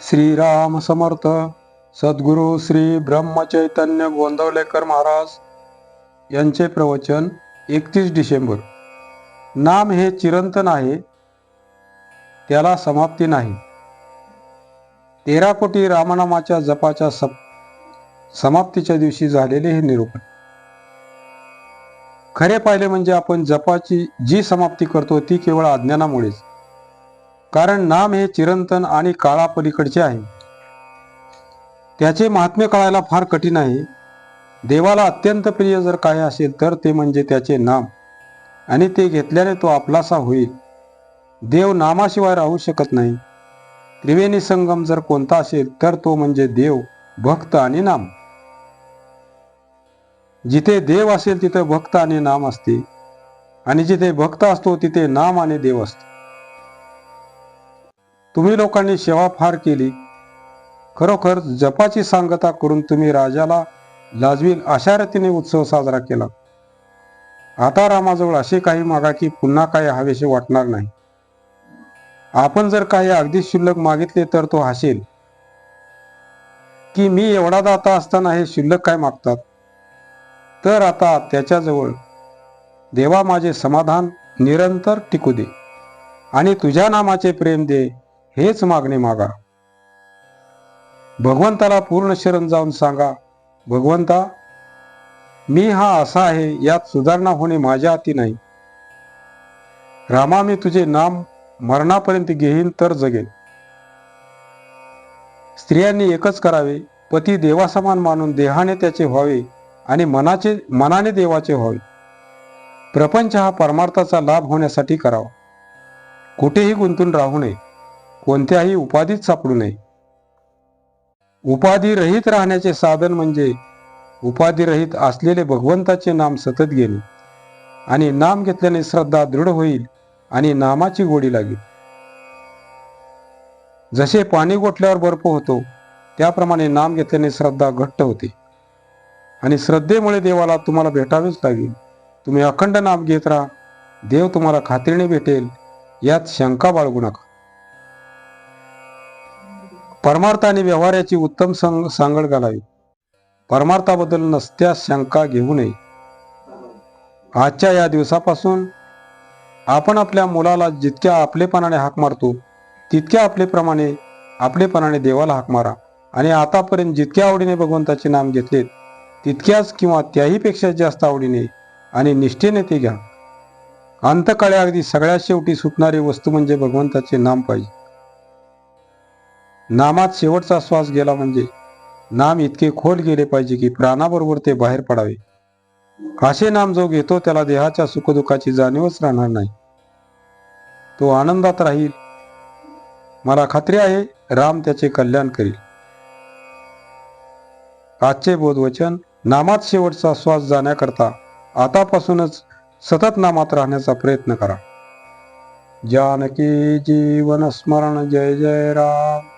श्रीराम समर्थ सद्गुरू श्री ब्रह्मचैतन्य गोंदवलेकर महाराज यांचे प्रवचन एकतीस डिसेंबर. नाम हे चिरंतन आहे त्याला समाप्ती नाही. तेरा कोटी रामनामाच्या जपाच्या सप समाप्तीच्या दिवशी झालेले हे निरूपण. खरे पाहिले म्हणजे आपण जपाची जी समाप्ती करतो ती केवळ अज्ञानामुळेच कारण नाम हे चिरंतन आणि काळापलीकडचे आहे. त्याचे महात्म्य कळायला फार कठीण आहे. देवाला अत्यंत प्रिय जर काय असेल तर ते म्हणजे त्याचे नाम. आणि ते घेतल्याने तो आपलासा होईल. देव नामाशिवाय राहू शकत नाही. त्रिवेणी संगम जर कोणता असेल तर तो म्हणजे देव भक्त आणि नाम. जिथे देव असेल तिथे भक्त आणि नाम असते. आणि जिथे भक्त असतो तिथे नाम आणि देव असतो. तुम्ही लोकांनी सेवा फार केली. खरोखर जपाची सांगता करून तुम्ही राजाला लाजवील अशा रीतीने उत्सव साजरा केला. आता रामाजवळ असे काही मागा की पुन्हा काही हवेसे वाटणार नाही. आपण जर काही अगदी शुल्लक मागितले तर तो हसेल. की मी एवढा दाता असताना हे शुल्लक काय मागतात? तर आता त्याच्याजवळ देवा माझे समाधान निरंतर टिकू दे आणि तुझ्या नामाचे प्रेम दे. हेच मागणे मागा. भगवंताला पूर्ण शरण जाऊन सांगा भगवंता मी हा असा आहे यात सुधारणा होणे माझ्या हाती नाही. रामा मी तुझे नाम मरणापर्यंत घेईन तर जगेन. स्त्रियांनी एकच करावे पती देवासमान मानून देहाने त्याचे व्हावे आणि मनाचे मनाने देवाचे व्हावे. प्रपंच हा परमार्थाचा लाभ होण्यासाठी करावा. कुठेही गुंतून राहू नये. कोणत्याही उपाधीत सापडू नये. उपाधी रहित राहण्याचे साधन म्हणजे उपाधी रहित असलेले भगवंताचे नाम सतत घेणे आणि नाम घेतल्याने श्रद्धा दृढ होईल आणि नामाची गोडी लागेल. जसे पाणी गोठल्यावर बर्फ होतो त्याप्रमाणे नाम घेतल्याने श्रद्धा घट्ट होते. आणि श्रद्धेमुळे देवाला तुम्हाला भेटावेच लागेल. तुम्ही अखंड नाम घेत राहा. देव तुम्हाला खात्रीने भेटेल. यात शंका बाळगू नका. परमार्थ आणि व्यवहाराची उत्तम सांग सांगड घालावी. परमार्थाबद्दल नसत्या शंका घेऊ नये. आजच्या या दिवसापासून आपण आपल्या मुलाला जितक्या आपलेपणाने हाक मारतो तितक्या आपलेप्रमाणे आपलेपणाने देवाला हाक मारा. आणि आतापर्यंत जितक्या आवडीने भगवंताचे नाम घेतलेत तितक्याच किंवा त्याहीपेक्षा जास्त आवडीने आणि निष्ठेने ते घ्या. अंतकाळी अगदी सगळ्यात शेवटी सुटणारी वस्तू म्हणजे भगवंताचे नाम पाहिजे. नामात शेवटचा श्वास गेला म्हणजे नाम इतके खोल गेले पाहिजे की प्राणाबरोबर ते बाहेर पडावे. असे नाम जो घेतो त्याला देहाच्या सुखदुःखाची जाणीवच राहणार नाही. तो आनंदात राहील. मला खात्री आहे राम त्याचे कल्याण करील. आजचे बोधवचन नामात शेवटचा श्वास जाण्याकरता आतापासूनच सतत नामात राहण्याचा प्रयत्न करा. जानकी जीवन स्मरण जय जय राम.